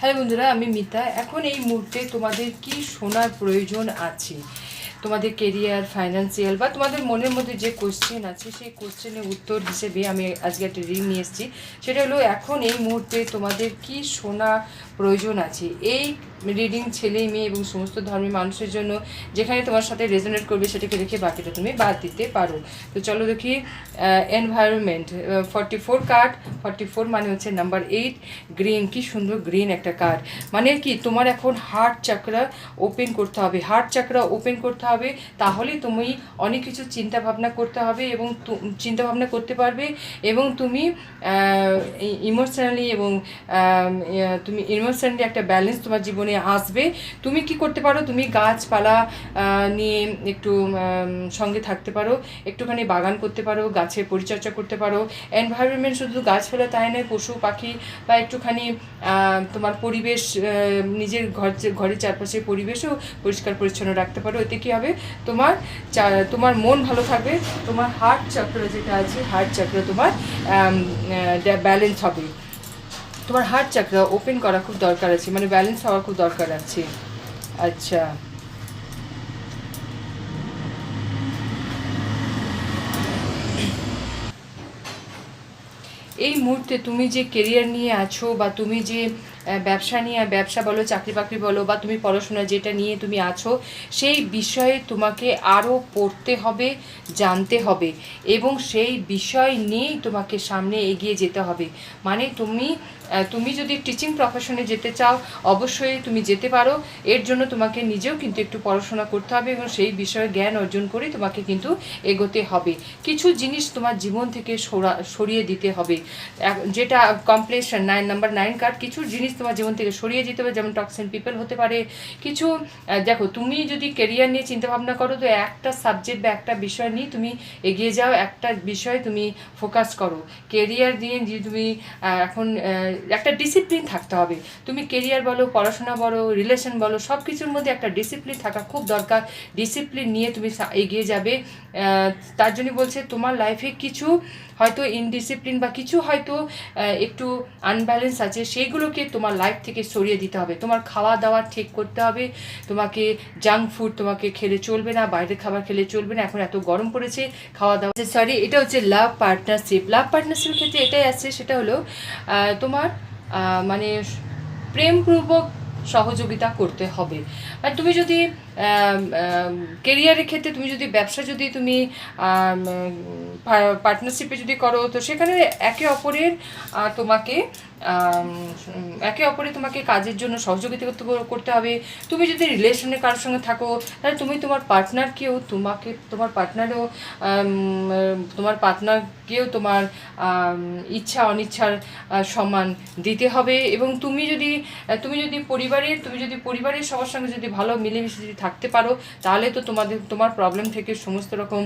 Hello বন্ধুরা, আমি মিতা। এখন এই মুহূর্তে তোমাদের কি শোনার প্রয়োজন আছে? তোমাদের কেরিয়ার ফাইন্যান্সিয়াল বা তোমাদের মনের মধ্যে যে কোশ্চেন আছে, সেই কোশ্চেনের উত্তর হিসেবে আমি আজকে একটা রিং নিয়ে এসেছি। সেটা হলো, এখন এই মুহূর্তে তোমাদের কি শোনা প্রয়োজন আছে। এই রিডিং ছেলে, মেয়ে এবং সমস্ত ধর্মের মানুষের জন্য যেখানে তোমার সাথে রেজোনেট করবে সেটাকে রেখে বাকিটা তুমি বাদ দিতে পারো। তো চলো দেখি environment forty four card forty four মানে হচ্ছে নাম্বার এইট গ্রিন কি সুন্দর গ্রিন একটা কার্ড মানে কি, তোমার এখন হার্ট চাকরা ওপেন করতে হবে। হার্ট চাকরা ওপেন করতে হবে তাহলে তুমি অনেক কিছু চিন্তা ভাবনা করতে হবে এবং চিন্তা ভাবনা করতে পারবে এবং তুমি ইমোশনালি এবং তুমি ইমোশনালি একটা ব্যালেন্স তোমার জীবনে আসবে। তুমি কি করতে পারো? তুমি গাছপালা নিয়ে একটু সঙ্গে থাকতে পারো, একটুখানি বাগান করতে পারো, গাছের পরিচর্যা করতে পারো। এনভায়রনমেন্ট শুধু গাছপালা তাই নয়, পশু, পাখি বা একটুখানি তোমার পরিবেশ নিজের ঘর, ঘরের চারপাশের পরিবেশও পরিষ্কার পরিচ্ছন্ন রাখতে পারো। এতে কী হবে? তোমার তোমার মন ভালো থাকবে। তোমার হার্ট চক্র যেটা আছে হার্ট চক্র তোমার ব্যালেন্স হবে। তোমার হার্ট চাকরা ওপেন করা খুব দরকার আছে মানে ব্যালেন্স হওয়া খুব দরকার আছে। আচ্ছা। এই মুহূর্তে তুমি যে কেরিয়ার নিয়ে আছো বা তুমি যে ব্যবসা নিয়ে ব্যবসা বলো, চাকরি বাকরি বলো, বা তুমি পড়াশোনা যেটা নিয়ে তুমি আছো, সেই বিষয়ে তোমাকে আরও পড়তে হবে, জানতে হবে, এবং সেই বিষয় নিয়েই তোমাকে সামনে এগিয়ে যেতে হবে। মানে তুমি তুমি যদি টিচিং প্রফেশনে যেতে চাও, অবশ্যই তুমি যেতে পারো। এর জন্য তোমাকে নিজেও কিন্তু একটু পড়াশোনা করতে হবে, এবং সেই বিষয়ে জ্ঞান অর্জন করে তোমাকে কিন্তু এগোতে হবে। কিছু জিনিস তোমার জীবন থেকে সরা- সরিয়ে দিতে হবে। যেটা completion nine number nine card কিছু জিনিস তোমার জীবন থেকে সরিয়ে যেতে হবে, যেমন টক্সিন পিপল হতে পারে। কিছু দেখো, তুমি যদি কেরিয়ার নিয়ে চিন্তা ভাবনা করো, তো একটা সাবজেক্ট বা একটা বিষয় নিয়ে তুমি এগিয়ে যাও, একটা বিষয়ে তুমি ফোকাস করো। কেরিয়ার দিয়ে যে তুমি এখন একটা ডিসিপ্লিন থাকতে হবে। তুমি কেরিয়ার বলো, পড়াশোনা বলো রিলেশন বলো সব কিছুর মধ্যে একটা ডিসিপ্লিন থাকা খুব দরকার। ডিসিপ্লিন নিয়ে তুমি এগিয়ে যাবে। তার জন্য বলছে, তোমার লাইফে কিছু হয়তো ইনডিসিপ্লিন বা কিছু হয়তো একটু আনব্যালেন্স আছে। সেইগুলোকে তোমার লাইফ থেকে সরিয়ে দিতে হবে। তোমার খাওয়া দাওয়া ঠিক করতে হবে। তোমাকে জাঙ্ক ফুড তোমাকে খেলে চলবে না, বাইরের খাবার খেলে চলবে না। এখন এত গরম পড়েছে খাওয়া দাওয়া সরি এটা হচ্ছে লাভ পার্টনারশিপ লাভ পার্টনারশিপের ক্ষেত্রে এটাই আছে, সেটা হলো তোমার মানে প্রেমপূর্বক সহযোগিতা করতে হবে। আর তুমি যদি কেরিয়ারের ক্ষেত্রে তুমি যদি ব্যবসা যদি তুমি পার্টনারশিপে যদি করো, তো সেখানে একে অপরের তোমাকে একে অপরে তোমাকে কাজের জন্য সহযোগিতা করতে হবে। তুমি যদি রিলেশনে কারোর সঙ্গে থাকো, তাহলে তুমি তোমার পার্টনারকেও তোমাকে, তোমার পার্টনারও তোমার পার্টনারকেও তোমার ইচ্ছা, অনিচ্ছার সম্মান দিতে হবে। এবং তুমি যদি তুমি যদি পরিবারের, তুমি যদি পরিবারের সবার সঙ্গে যদি ভালো মিলেমিশে যদি থাকতে পারো, তাহলে তো তোমাদের, তোমার প্রবলেম থেকে সমস্ত রকম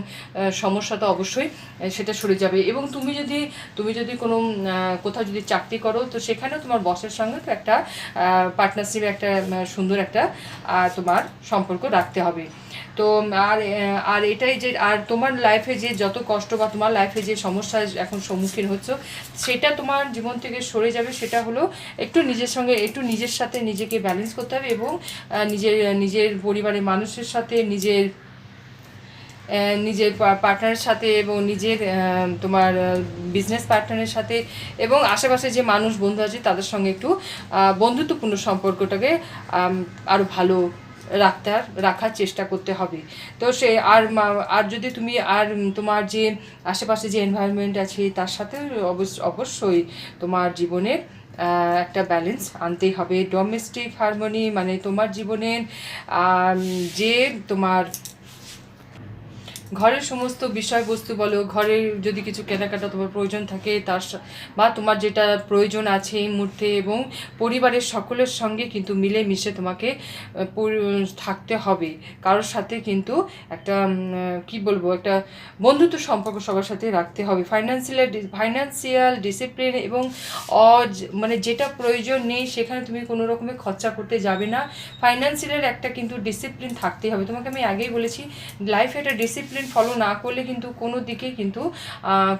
সমস্যা তো অবশ্যই সেটা সরে যাবে। এবং তুমি যদি তুমি যদি কোনো কোথাও যদি চাকরি করো, তো সেখানেও তোমার বসের সঙ্গে তো একটা পার্টনারশিপ একটা সুন্দর একটা তোমার সম্পর্ক রাখতে হবে। তো আর আর এটাই যে, আর তোমার লাইফে যে যত কষ্ট বা তোমার লাইফে যে সমস্যা এখন সম্মুখীন হচ্ছ, সেটা তোমার জীবন থেকে সরে যাবে, সেটা হলো একটু নিজের সঙ্গে, একটু নিজের সাথে নিজেকে ব্যালেন্স করতে হবে এবং নিজের নিজের পরিবারের মানুষের সাথে, নিজের নিজের পার্টনারের সাথে এবং নিজের তোমার বিজনেস পার্টনারের সাথে এবং আশেপাশে যে মানুষ, বন্ধু আছে, তাদের সঙ্গে একটু বন্ধুত্বপূর্ণ সম্পর্কটাকে আরও ভালো রাখতে রাখার চেষ্টা করতে হবে। তো সে আর আর যদি তুমি আর তোমার যে আশেপাশে যে এনভায়রনমেন্ট আছে, তার সাথে অবশ্য- অবশ্যই তোমার জীবনের একটা ব্যালেন্স আনতেই হবে। ডোমেস্টিক হারমোনি মানে তোমার জীবনের যে তোমার ঘরের সমস্ত বিষয়বস্তু বলো, ঘরের যদি কিছু কেনাকাটা তোমার প্রয়োজন থাকে, তার বা তোমার যেটা প্রয়োজন আছে এই মুহূর্তে এবং পরিবারের সকলের সঙ্গে কিন্তু মিলে মিশে তোমাকে থাকতে হবে। কারোর সাথে কিন্তু একটা কি বলব, একটা বন্ধুত্ব সম্পর্ক সবার সাথে রাখতে হবে। ফাইন্যান্সিয়াল ফাইন্যান্সিয়াল ডিসিপ্লিন এবং অজ মানে যেটা প্রয়োজন নেই, সেখানে তুমি কোনো রকমের খরচা করতে যাবে না। ফাইন্যান্সিয়াল একটা কিন্তু ডিসিপ্লিন থাকতেই হবে। তোমাকে আমি আগেই বলেছি লাইফে একটা ডিসিপ্লিন ডিসিপ্লিন ফলো না করলে কিন্তু কোনো দিকে কিন্তু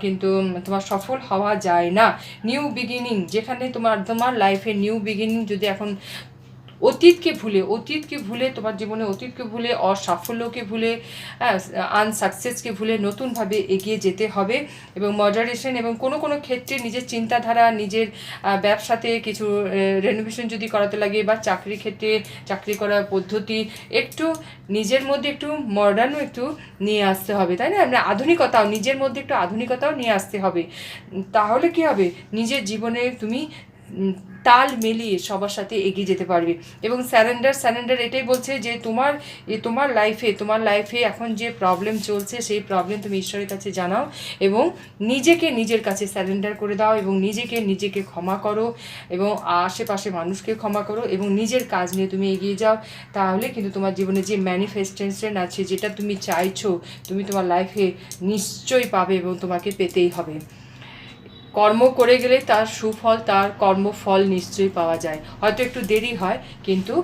কিন্তু তোমার সফল হওয়া যায় না। নিউ বিগিনিং যেখানে তোমার তোমার লাইফে নিউ বিগিনিং যদি এখন অতীতকে ভুলে অতীতকে ভুলে, তোমার জীবনে অতীতকে ভুলে, অসাফল্যকে ভুলে আনসাকসেসকে ভুলে নতুনভাবে এগিয়ে যেতে হবে এবং মডারেশন এবং কোনো কোনো ক্ষেত্রে নিজের চিন্তাধারা, নিজের ব্যবসাতে কিছু রেনোভেশন যদি করাতে লাগে বা চাকরি ক্ষেত্রে চাকরি করার পদ্ধতি, একটু নিজের মধ্যে একটু মডার্নও একটু নিয়ে আসতে হবে, তাই না? মানে আধুনিকতাও, নিজের মধ্যে একটু আধুনিকতাও নিয়ে আসতে হবে। তাহলে কি হবে? নিজের জীবনে তুমি তাল মিলিয়ে সবার সাথে এগিয়ে যেতে পারবে। এবং স্যারেন্ডার স্যারেন্ডার এটাই বলছে যে তোমার তোমার লাইফে তোমার লাইফে এখন যে প্রবলেম চলছে, সেই প্রবলেম তুমি ঈশ্বরের কাছে জানাও এবং নিজেকে নিজের কাছে স্যারেন্ডার করে দাও এবং নিজেকে নিজেকে ক্ষমা করো এবং আশেপাশে মানুষকে ক্ষমা করো এবং নিজের কাজ নিয়ে তুমি এগিয়ে যাও। তাহলে কিন্তু তোমার জীবনে যে ম্যানিফেস্টেশন আছে, যেটা তুমি চাইছো, তুমি তোমার লাইফে নিশ্চয়ই পাবে এবং তোমাকে পেতেই হবে। কর্ম করে গেলে তার সুফল, তার কর্মফল নিশ্চয়ই পাওয়া যায়। হয়তো একটু দেরি হয়, কিন্তু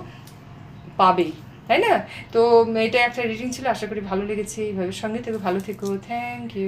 পাবেই, তাই না? তো, এটা একটা রিডিং ছিল, আশা করি ভালো লেগেছে। এইভাবে সঙ্গে থেকে, ভালো থেকো। Thank you